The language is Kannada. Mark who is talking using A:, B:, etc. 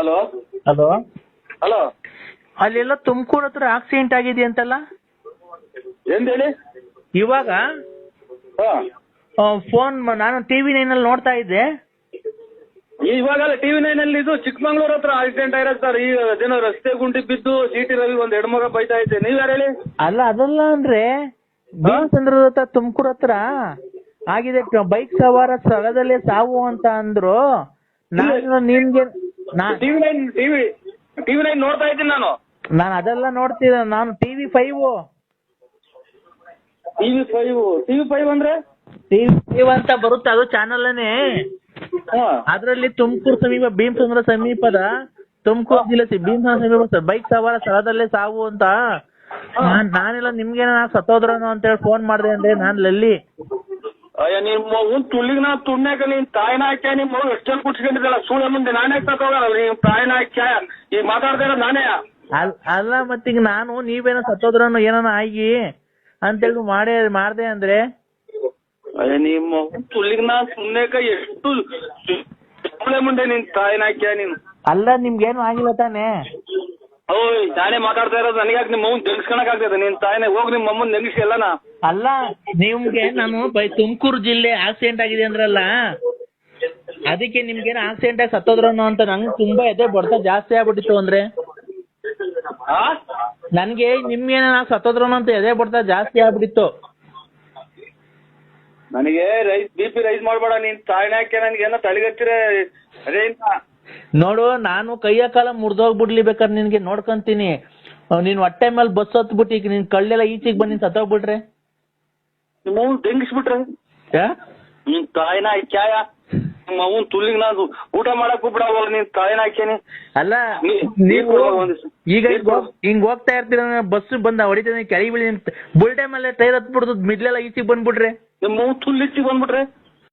A: ಹಲೋ
B: ಹಲೋ
A: ಹಲೋ
B: ಅಲ್ಲೆಲ್ಲ ತುಮಕೂರು ಹತ್ರ ಆಕ್ಸಿಡೆಂಟ್ ಆಗಿದೆ ಅಂತಲ್ಲ?
A: ಹೇಳಿ?
B: ಇವಾಗ?
A: ಹಾ.
B: ಫೋನ್ ನಾನು ಟಿವಿ ನೈನಲ್ಲಿ ನೋಡ್ತಾ ಇದ್ದೆ.
A: ಇವಾಗ ಟಿವಿ ನೈನ್ ಅಲ್ಲಿ ಇದು ಚಿಕ್ಕಮಂಗ್ಳೂರ್ ಹತ್ರ ಆಕ್ಸಿಡೆಂಟ್ ಆಗಿರೋ ಸರ್ ಈಗ ಅದೇನೋ ರಸ್ತೆ ಗುಂಡಿ ಬಿದ್ದು ಸಿಟಿ ರವಿ ಒಂದ್ ಹೆಣ್ಮಗ ಬೈತಾ ಇದ್ದೆ. ನೀವ್ ಯಾರು ಹೇಳಿ?
B: ಅಲ್ಲ ಅದಲ್ಲ ಅಂದ್ರೆ ಚಂದ್ರ ಹತ್ರ ತುಮಕೂರು ಹತ್ರ ಆಗಿದೆ. ಬೈಕ್ ಸವಾರ ಸ್ಥಳದಲ್ಲೇ ಸಾವು ಅಂತ ಅಂದ್ರು. ನಾನು ನಿಮ್ಗೆ
A: TV nine TV TV nine ನೋಡ್ತಾ ಇದ್ದೀನಿ ನಾನು.
B: ನಾನು ಅದೆಲ್ಲ ನೋಡ್ತಿದ್ದೆ ನಾನು TV five.
A: TV five TV five ಅಂದ್ರೆ?
B: ಟಿವಿ ಫೈವ್ ಅಂತ ಬರುತ್ತೆ ಅದು
A: ಚಾನಲ್
B: ಅದರಲ್ಲಿ ತುಮಕೂರು ಸಮೀಪ ಭೀಮಸಂದ್ರ ಸಮೀಪದ ತುಮಕೂರು ಜಿಲ್ಲೆ ಭೀಮಸಂದ್ರ ಸಮೀಪ ಬೈಕ್ ಸವಾರ ಸ್ಥಳದಲ್ಲೇ ಸಾವು ಅಂತ. ನಾನ್ ನಾನೆಲ್ಲ ನಿಮ್ಗೆ ಸತ್ತೋದ್ರನು ಅಂತ ಹೇಳಿ ಫೋನ್ ಮಾಡಿದೆ ಅಂದ್ರೆ ನಾನು ಲಲ್ಲಿ
A: ಅಯ್ಯ ನಿಮ್ಮ ಮಗುನ್ ತುಳ್ಳಿಗ್ ನಾ ತುಣ್ಯಾಕ ನಿನ್ ತಾಯಿನ ಹಾಕ್ಯ ನಿಮ್ಮ ಅವ್ನು ಜನ ಕುಟ್ಸ್ಕೊಂಡಿದ್ದಲ್ಲ ಸುಳ್ಳ ಮುಂದೆ ನಾನೇ ತಗೋಗಲ್ಲ ನಿಮ್ ತಾಯಿನ ಹಾಕ್ಯ ಈಗ ಮಾತಾಡ್ತಾ ಇರೋದು ನಾನೇ.
B: ಅಲ್ ಅಲ್ಲ ಮತ್ತೀಗ ನಾನು ನೀವೇನೋ ಸತ್ತೋದ್ರನು ಏನಾನ ಆಗಿ ಅಂತೇಳಿ ಮಾಡೇ ಮಾಡ್ದೆ ಅಂದ್ರೆ?
A: ಅಯ್ಯ ನಿಮ್ಮ ಅವ್ನ್ ತುಳ್ಳಿಗ್ ನಾ ಸುಮ್ನೆಕ ಎಷ್ಟು ಸುಳ್ಳ ಮುಂದೆ ನಿನ್ ತಾಯಿನ ಹಾಕ್ಯ ನೀನು.
B: ಅಲ್ಲ ನಿಮ್ಗೇನು ಆಗಿಲ್ಲ ತಾನೇ?
A: ಓಯ್ ನಾನೇ ಮಾತಾಡ್ತಾ ಇರೋದು ನನಗ್ಯಾಕೆ ನಿಮ್ಮ ಅವ್ನ್ ತೆಗಿಸ್ಕೊಳಕ್ ಆಗ್ತದೆ. ನಿನ್ ತಾಯಿನೇ ಹೋಗಿ ನಿಮ್ಮ ಅಮ್ಮನ್ ನೆಗಿಸಿ ಎಲ್ಲನ.
B: ಅಲ್ಲ ನಿಮ್ಗೆ ನಾನು ಬೈ ತುಮಕೂರು ಜಿಲ್ಲೆ ಆಕ್ಸಿಡೆಂಟ್ ಆಗಿದೆ ಅಂದ್ರಲ್ಲ ಅದಕ್ಕೆ ನಿಮ್ಗೆ ಆಕ್ಸಿಡೆಂಟ್ ಆಗಿ ಸತ್ತೋದ್ರನು ಅಂತ ನಂಗೆ ತುಂಬಾ ಎದೆ ಬಡ್ತ ಜಾಸ್ತಿ ಆಗ್ಬಿಟ್ಟಿತ್ತು ಅಂದ್ರೆ.
A: ಆ?
B: ನನ್ಗೆ ನಿಮ್ಗೇನ ಸತ್ತೋದ್ರನು ಅಂತ ಎದೆ ಬಡ್ತ ಜಾಸ್ತಿ ಆಗ್ಬಿಟ್ಟಿತ್ತು.
A: ನನಗೆ ರೈಸ್ ಬಿ ಪಿ ರೈಸ್ ಮಾಡ್ಬೇಡ ನೀನ್ ತಾಯಿನ ಹಾಕಿ ನನಗೆ ಏನೋ ತಲೆಗತ್ತಿರ ಅದೇ
B: ನೋಡು ನಾನು ಕೈಯ ಕಾಲ ಮುರಿದೋಗ್ಬಿಡ್ಲಿ ಬೇಕಾದ್ರೆ ನಿನ್ಗೆ ನೋಡ್ಕೊಂತೀನಿ. ನಿನ್ ಹೊಟ್ಟೆ ಮೇಲೆ ಬಸ್ ಹತ್ಬಿಟ್ಟು ಈಗ ನಿನ್ ಕಳ್ಳೆಲ್ಲ ಈಚೆಗೆ ಬಂದು ನೀನ್ ಸತ್ತೋಗ್ಬಿಟ್ರೆ.
A: ನಿಮ್ಮ ಅವ್ನ್ ತೆಗಿಸ್ಬಿಟ್ರೆ
B: ಯಾ?
A: ನಿನ್ ತಾಯಿನ ಹಾಕ್ಯಾಯ ನಿಮ್ಮ ಅವ್ನ್ ತುಳ್ಳಿಗ್ ನಾನು ಊಟ ಮಾಡಕ್ ಬಿಡವಲ್ಲ ನೀನ್ ತಾಯಿನ ಹಾಕ್ಯಾನಿ
B: ಅಲ್ಲ ನೀವು. ಈಗ ಹಿಂಗ್ ಹೋಗ್- ಹಿಂಗ್ ಹೋಗ್ತಾ ಇರ್ತೀರ ಬಸ್ ಬಂದ ಹೊಡಿತೀನಿ ಕೆಳಗೆ ಬೀಳಿ ಬುಲ್ಟೆ ಮೇಲೆ ಟೈರ್ ಹತ್ಬಿಡ್ದು ಮಿಡ್ಲೆಲ್ಲ ಈಚೆಗೆ ಬಂದ್ಬಿಟ್ರೆ.
A: ನಿಮ್ಮ ಅವ್ನ್ ಈಚೆಗೆ ಬಂದ್ಬಿಟ್ರೆ.